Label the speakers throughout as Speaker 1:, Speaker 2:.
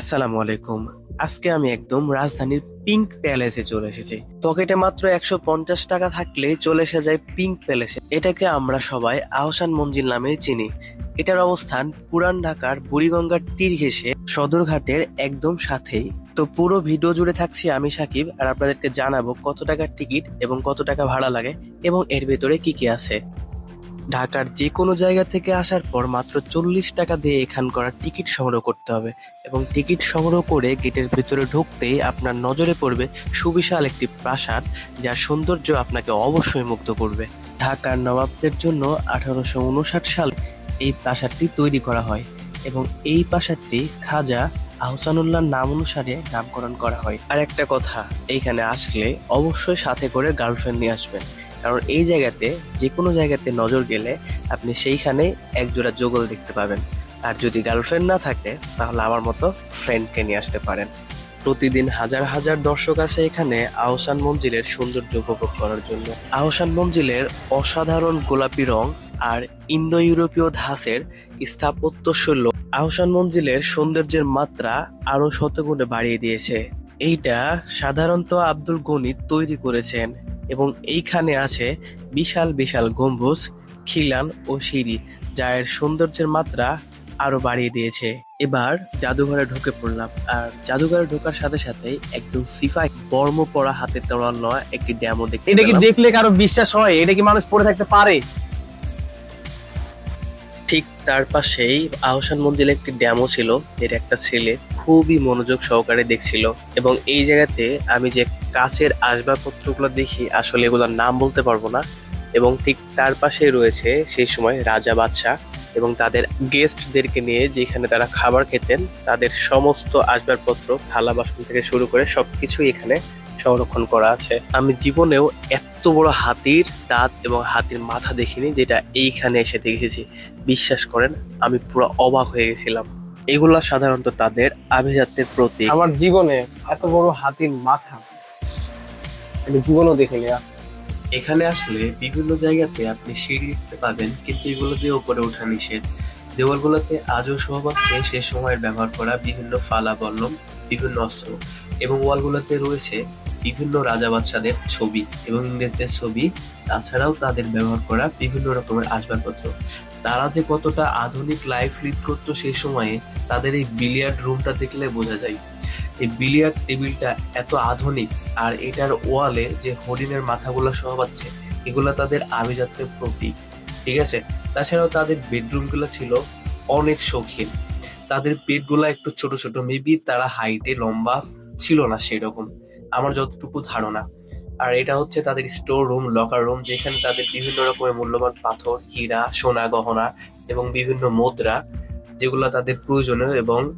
Speaker 1: আসসালামু আলাইকুম। আজকে আমি একদম রাজধানীর পিঙ্ক প্যালেসে চলে এসেছি। পকেটে মাত্র একশো পঞ্চাশ টাকা থাকলে চলে এসে যায় পিঙ্ক প্যালেসে। এটাকে আমরা সবাই আহসান মঞ্জিল নামে চিনি। এটার অবস্থান পুরান ঢাকার বুড়িগঙ্গার তীর ঘেঁষে সদরঘাটের একদম সাথেই। তো পুরো ভিডিও জুড়ে থাকছি আমি সাকিব আর আপনাদেরকে জানাব কত টাকার টিকিট এবং কত টাকা ভাড়া লাগে এবং এর ভেতরে কি কি আছে। ঢাকার যে কোনো জায়গা থেকে আসার পর মাত্র চল্লিশ টাকা দিয়ে এখান এখানকার টিকিট সংগ্রহ করতে হবে এবং টিকিট সংগ্রহ করে গেটের ভিতরে ঢুকতেই আপনার নজরে পড়বে সুবিশাল একটি প্রাসাদ যার সৌন্দর্য আপনাকে অবশ্যই মুগ্ধ করবে। ঢাকার নবাবদের জন্য আঠারোশো উনষাট সাল এই প্রাসাদটি তৈরি করা হয় এবং এই প্রাসাদটি খাজা আহসানুল্লাহর নাম অনুসারে নামকরণ করা হয়। আর একটা কথা এইখানে আসলে অবশ্যই সাথে করে গার্লফ্রেন্ড নিয়ে আসবেন। কারণ এই জায়গাতে যে কোনো জায়গাতে নজর গেলে আপনি সেইখানে একজোড়া যোগল দেখতে পাবেন। আর যদি গার্লফ্রেন্ড না থাকে, তাহলে আমার মতো ফ্রেন্ডকে নিয়ে আসতে পারেন। প্রতিদিন হাজার হাজার দর্শক আসে এখানে আহসান মঞ্জিলের সৌন্দর্য উপভোগ করার জন্য। আহসান মঞ্জিলের অসাধারণ গোলাপি রং আর ইন্দো ইউরোপীয় ধাঁচের স্থাপত্য শৈল আহসান মঞ্জিলের সৌন্দর্যের মাত্রা আরও শতগুণে বাড়িয়ে দিয়েছে। এইটা সাধারণত আব্দুল গণিত তৈরি করেছেন। এবং এইখানে আছে বিশাল বিশাল গম্বুজ খিলান ও সিঁড়ি যা এর সৌন্দর্যের মাত্রা আরও বাড়িয়ে দিয়েছে। এবার জাদুঘরে ঢুকে পড়লাম আর জাদুঘরে ঢোকার সাথে সাথে একদম সিফাই বর্ম পরা হাতে তোড়ানো নয় একটি ড্যামও দেখতে
Speaker 2: এটা কি দেখলে কারও বিশ্বাস হয়? এটা কি মানুষ পড়ে থাকতে পারে?
Speaker 1: ঠিক তার পাশেই আহসান মন্দিরে একটি ড্যামও ছিল এর একটা ছেলে খুবই মনোযোগ সহকারে দেখছিল। এবং এই জায়গাতে আমি যে কাছের আসবাবপত্রগুলো দেখি, আসলে এগুলোর নাম বলতে পারব না। এবং ঠিক তার পাশেই রয়েছে সেই সময় রাজা বাদশাহ এবং তাদের গেস্টদেরকে নিয়ে যেখানে তারা খাবার খেতেন, তাদের সমস্ত আসবাবপত্র থালা বাসন থেকে শুরু করে সবকিছুই এখানে সংরক্ষণ করা আছে। আমি জীবনেও এত বড় হাতির দাঁত এবং হাতির মাথা দেখিনি যেটা এইখানে এসে দেখেছি। বিশ্বাস করেন, আমি পুরো অবাক হয়ে গেছিলাম। এগুলা সাধারণত তাদের আভিজাত্যের প্রতীক।
Speaker 2: আমার জীবনে এত বড় হাতির মাথা আমি জীবনও দেখিনি।
Speaker 1: এখানে আসলে বিভিন্ন জায়গাতে আপনি সিঁড়ি দেখতে পাবেন, কিন্তু এগুলো দিয়ে উপরে ওঠা নিষেধ। দেওয়ালগুলোতে আজও শোভা পাচ্ছে সে সময়ের ব্যবহার করা বিভিন্ন ফালা বল্লম বিভিন্ন অস্ত্র এবং ওয়ালগুলোতে রয়েছে বিভিন্ন রাজা বাচ্চাদের ছবি এবং ইংরেজদের ছবি, তাছাড়াও তাদের ব্যবহার করা বিভিন্ন রকমের আসবাবপত্র। তারা যে কতটা আধুনিক লাইফ লিড করতো সেই সময়ে তাদের এই বিলিয়ার্ড রুমটা দেখলে বোঝা যায়। এই বিলিয়ার্ড টেবিলটা এত আধুনিক আর এটার ওয়ালে যে হরিণের মাথাগুলো সহ পাচ্ছে এগুলো তাদের আভিজাত্যের প্রতীক, ঠিক আছে? তাছাড়াও তাদের বেডরুমগুলো ছিল অনেক শৌখিন। তাদের বেডগুলো একটু ছোট ছোট মেবি তারা হাইটে লম্বা ছিল না সেরকম, আমার যতটুকু ধারণা। আর এটা হচ্ছে তাদের স্টোর রুম লকার রুম যেখানে তাদের বিভিন্ন রকমের মূল্যবান পাথর, হীরা, সোনা, গহনা এবং বিভিন্ন মুদ্রা যেগুলো তাদের প্রয়োজনীয় এবং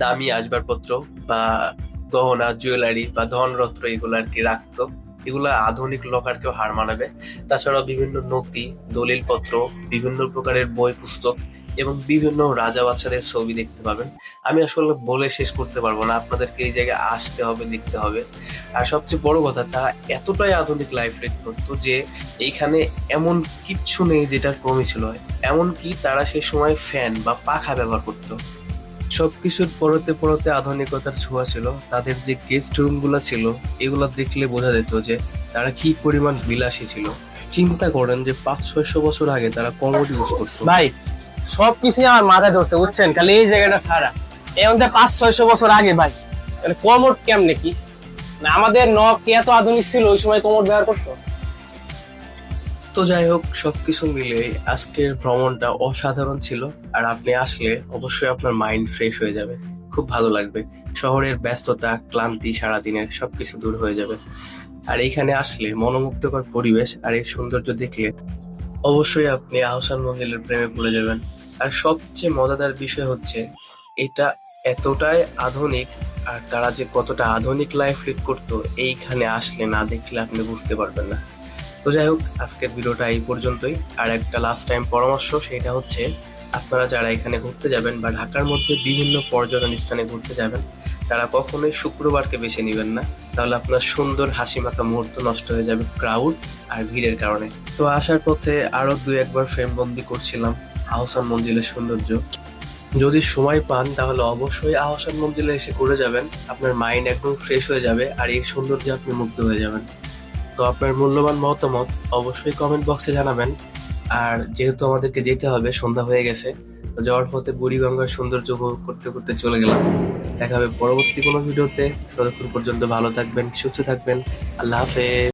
Speaker 1: দামি আসবাবপত্র বা গহনা জুয়েলারি বা ধনরত্ন এগুলো আর কি রাখতো। এগুলো আধুনিক লকারকেও হার মানাবে। তাছাড়া বিভিন্ন নথি, দলিলপত্র, বিভিন্ন প্রকারের বই পুস্তক এবং বিভিন্ন রাজা বাচ্চাদের ছবি দেখতে পাবেন। আমি আসলে বলে শেষ করতে পারব না, আপনাদেরকে এই জায়গায় আসতে হবে দেখতে হবে। আর সবচেয়ে বড় কথা, তারা এতটাই আধুনিক লাইফ লিড করতো যে এইখানে এমন কিচ্ছু নেই যেটার কমই ছিল। এমনকি তারা সে সময় ফ্যান বা পাখা ব্যবহার করতো। সবকিছুর পরতে পরতে আধুনিকতার ছোঁয়া ছিল। তাদের যে গেস্ট রুমগুলো ছিল, এগুলো দেখলে বোঝা যেত যে তারা কি পরিমাণ বিলাসী ছিল। চিন্তা করেন যে পাঁচ, ছয়শো বছর আগে তারা কমোড ইউজ করতো।
Speaker 2: ভাই, সবকিছুই আমার মাথায় ধরছে, বুঝছেন? খালি এই জায়গাটা ছাড়া। এখন তো পাঁচ, ছয়শো বছর আগে ভাই, তাহলে কমোড কেমনে কি? না আমাদের নখ এত আধুনিক ছিল, ওই সময় কমোড ব্যবহার করতো?
Speaker 1: তো যাই হোক, সবকিছু মিলে আজকের ভ্রমণটা অসাধারণ ছিল। আর আপনি আসলে অবশ্যই আপনার মাইন্ড ফ্রেশ হয়ে যাবে। খুব ভালো লাগবে। শহরের ব্যস্ততা, ক্লান্তি সারাদিনের সবকিছু দূর হয়ে যাবে। আর এইখানে আসলে মনোমুগ্ধকর পরিবেশ আর এই সৌন্দর্য দেখলে অবশ্যই আপনি আহসান মঞ্জিলের প্রেমে পড়ে যাবেন। আর সবচেয়ে মজাদার বিষয় হচ্ছে, এটা এতটাই আধুনিক আর তারা যে কতটা আধুনিক লাইফ লিড করতো, এইখানে আসলে না দেখলে আপনি বুঝতে পারবেন না। তো যাই হোক, আজকের ভিডিওটা এই পর্যন্তই। আর একটা লাস্ট টাইম পরামর্শ, সেটা হচ্ছে আপনারা যারা এখানে ঘুরতে যাবেন বা ঢাকার মধ্যে বিভিন্ন পর্যটন স্থানে ঘুরতে যাবেন, তারা কখনোই শুক্রবারকে বেছে নেবেন না। তাহলে আপনার সুন্দর হাসি মাখা মুহূর্ত নষ্ট হয়ে যাবে ক্রাউড আর ভিড়ের কারণে। তো আসার পথে আরও দুই একবার ফ্রেম বন্দি করছিলাম আহসান মঞ্জিলের সৌন্দর্য। যদি সময় পান, তাহলে অবশ্যই আহসান মন্দিরে এসে করে যাবেন। আপনার মাইন্ড একদম ফ্রেশ হয়ে যাবে আর এই সৌন্দর্যে আপনি মুগ্ধ হয়ে যাবেন। তো আপনার মূল্যবান মতামত অবশ্যই কমেন্ট বক্সে জানাবেন। আর যেহেতু আমাদেরকে যেতে হবে, সন্ধ্যা হয়ে গেছে, তো যাওয়ার পথে বুড়িগঙ্গার সৌন্দর্য উপভোগ করতে করতে চলে গেলাম। দেখা হবে পরবর্তী কোনো ভিডিওতে। ততক্ষণ পর্যন্ত ভালো থাকবেন, সুস্থ থাকবেন। আল্লাহ হাফেজ।